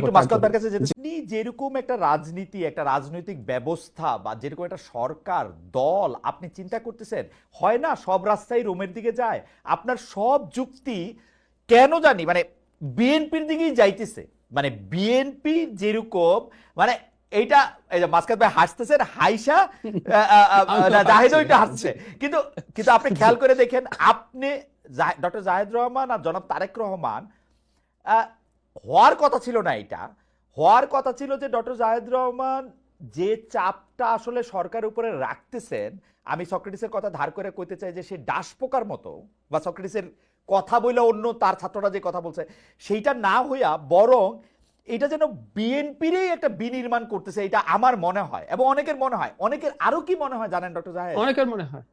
একটু মাসকাত কাছে যেতে আপনি যেরকম একটা রাজনীতি একটা রাজনৈতিক ব্যবস্থা বা যেরকম একটা সরকার দল আপনি চিন্তা করতেছেন হয় না সব রাস্তাই রোমের দিকে যায়? আপনার সব যুক্তি কেন জানি মানে বিএনপির দিকেই যাইতেছে। মানে বিএনপি যেরকম মানে এইটা এই যে মাসকাত ভাই হাসতেছেন হাইসা আমি তো জাহেদ ওইটা হাসছে। কিন্তু কিন্তু আপনি খেয়াল করে দেখেন আপনি ডক্টর জাহেদ রহমান আর জনাব তারেক রহমান হওয়ার কথা ছিল না এটা। হওয়ার কথা ছিল যে ডক্টর জাহেদ রহমান যে চাপটা আসলে সরকারের উপরে রাখতেছেন আমি সক্রেটিসের কথা ধার করে কইতে চাই যে সে ডাস পোকার মতো বা সক্রেটিসের কথা বলে অন্য তার ছাত্ররা যে কথা বলছে সেইটা না হইয়া বরং এটা যেন বিএনপিরই একটা বিনির্মাণ করতেছে এটা আমার মনে হয় এবং অনেকের মনে হয়। অনেকের আরও কি মনে হয় জানেন ডক্টর জাহেদ অনেকের মনে হয়।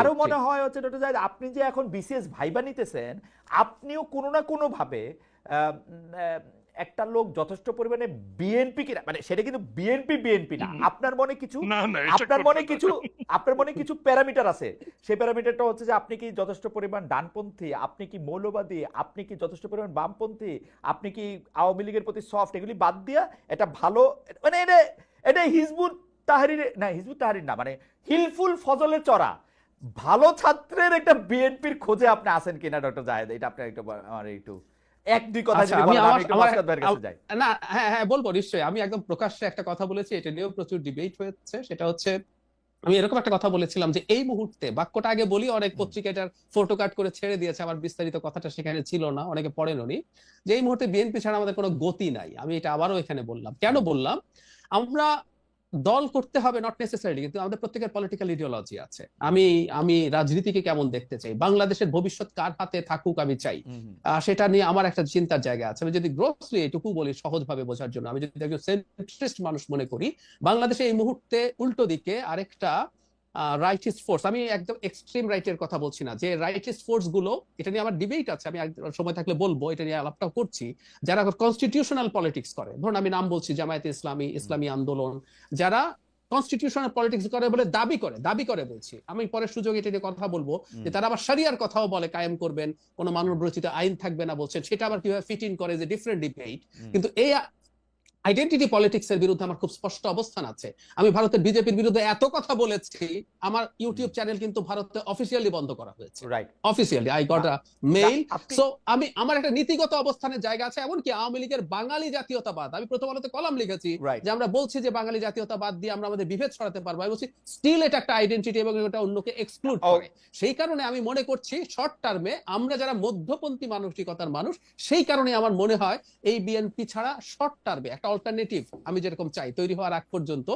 আরও মনে হয় হচ্ছে ডক্টর জাহিদ আপনি যে এখন বিসিএস ভাইবা নিতেছেন আপনিও কোনো না কোনো ভাবে একটা লোক যথেষ্ট পরিমাণে বিএনপি কিনা মানে সেটা কিন্তু বিএনপি বিএনপি না। আপনার মনে কিছু আপনার মনে কিছু আপনার মনে কিছু প্যারামিটার আছে? সেই প্যারামিটারটা হচ্ছে যে আপনি কি যথেষ্ট পরিমাণ ডানপন্থী আপনি কি মৌলবাদী আপনি কি যথেষ্ট পরিমাণ বামপন্থী আপনি কি আওয়ামী লীগের প্রতি সফট এগুলি বাদ দিয়া এটা ভালো মানে এটা এটা হিজবুত তাহারির না হিজবুত তাহারির না মানে হিলফুল ফজলে চড়া। ভালো ছাত্রের একটা বিএনপির খোঁজে আপনি আসেন কিনা ডক্টর জাহেদ? এটা আপনার একটু আমার একটু এক দুই কথা আচ্ছা, যদি আমি বলেন, আমি একটু আমার- মাসকাত ভাইয়ের কাছে যাই। না হ্যাঁ হ্যাঁ বলব নিশ্চয়ই। আমি একদম প্রকাশ্যে একটা কথা বলেছি এটা নিয়েও প্রচুর ডিবেট হয়েছে। সেটা হচ্ছে আমি এরকম একটা কথা বলেছিলাম যে এই মুহূর্তে বাক্যটা আগে বলি অনেক পত্রিকা এটার ফটো কাট করে ছেড়ে দিয়েছে আমার বিস্তারিত কথাটা সেখানে ছিল না অনেকে পড়েননি। যে এই মুহূর্তে বিএনপি ছাড়া আমাদের কোনো গতি নাই আমি এটা আবারও এখানে বললাম। কেন বললাম? আমরা দল করতে হবে নট নেসেসারি কিন্তু আমাদের প্রত্যেকের পলিটিক্যাল ইডিওলজি আছে। আমি আমি রাজনীতিকে কেমন দেখতে চাই? বাংলাদেশের ভবিষ্যৎ কার হাতে থাকুক আমি চাই? আহ, সেটা নিয়ে আমার একটা চিন্তার জায়গা আছে। আমি যদি গ্রোসলি এটুকু বলি সহজভাবে বোঝার জন্য আমি যদি একজন সেন্ট্রিস্ট মানুষ মনে করি বাংলাদেশে এই মুহূর্তে উল্টো দিকে আরেকটা রাইটিস্ট ফোর্স আমি একদম এক্সট্রিম রাইটের কথা বলছি না। যে রাইটিস্ট ফোর্সগুলো এটা নিয়ে আমার ডিবেট আছে আমি সময় থাকলে বলব এটা নিয়ে আলাপটাও করছি। যারা কনস্টিটিউশনাল পলিটিক্স করে ধরুন আমি নাম বলছি জামায়াতে ইসলামী ইসলামী আন্দোলন। যারা কনস্টিটিউশনাল পলিটিক্স করে বলে দাবি করে দাবি করে বলছি। আমি পরে সুযোগ এটা নিয়ে কথা বলব যে তারা আবার সারিয়ার কথাও বলে কায়েম করবেন কোন মানব রচিত আইন থাকবে না বলছেন সেটা আবার কীভাবে ফিট ইন করে যে ডিফারেন্ট ডিবেট কিন্তু এই আইডেন্টিটি পলিটিক্স এর বিরুদ্ধে আমার খুব স্পষ্ট অবস্থান আছে। আমি ভারতের বিজেপির বিরুদ্ধে এত কথা বলেছি আমার ইউটিউব চ্যানেল কিন্তু ভারতে অফিসিয়ালি বন্ধ করা হয়েছে। Right officially I got a mail so আমি আমার একটা নীতিগত অবস্থানের জায়গা আছে এমনকি আওয়ামী লীগের বাঙালি জাতীয়তাবাদ। আমি প্রথম আলোতে কলাম লিখেছি যে আমরা বলছি যে বাঙালি জাতীয়তাবাদ দিয়ে আমরা আমাদের বিভেদ ছড়াতে পারব। আমি বলছি স্টিল এটা একটা আইডেন্টিটি এবং এটা অন্যকে এক্সক্লুড Oh. করে। সেই কারণে আমি মনে করছি শর্ট টার্মে আমরা যারা মধ্যপন্থী মানসিকতার মানুষ সেই কারণে আমার মনে হয় এই বিএনপি ছাড়া শর্ট টার্মে একটা অল্টারনেটিভ আমি যেরকম চাই তৈরি হওয়ার আগ পর্যন্ত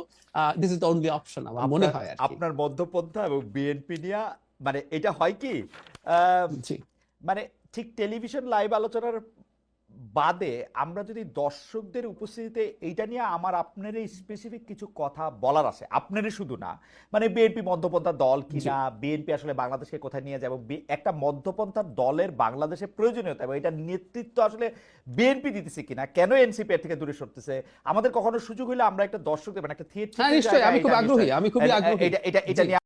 this is the only option আমার মনে হয় আপনার মধ্যপন্থা এবং বিএনপি নিয়ে মানে এটা হয় কি? আহ, মানে ঠিক টেলিভিশন লাইভ আলোচনার বাদে আমরা যদি দর্শকদের উপস্থিতিতে এইটা নিয়ে আমার আপনার স্পেসিফিক কিছু কথা বলার আছে আপনারই শুধু না। মানে বিএনপি মধ্যপন্থা দল কিনা বিএনপি আসলে বাংলাদেশকে কোথায় নিয়ে যাবে একটা মধ্যপন্থার দলের বাংলাদেশে প্রয়োজনীয়তা এবং এটা নেতৃত্ব আসলে বিএনপি দিতেছে কিনা কেন এনসিপি এর থেকে দূরে সরতেছে আমাদের কখনো সুযোগ হলে আমরা একটা দর্শকদের মানে একটা থিয়েটার হ্যাঁ আমি খুব আগ্রহী আমি খুবই আগ্রহী। এটা এটা এটা নিয়ে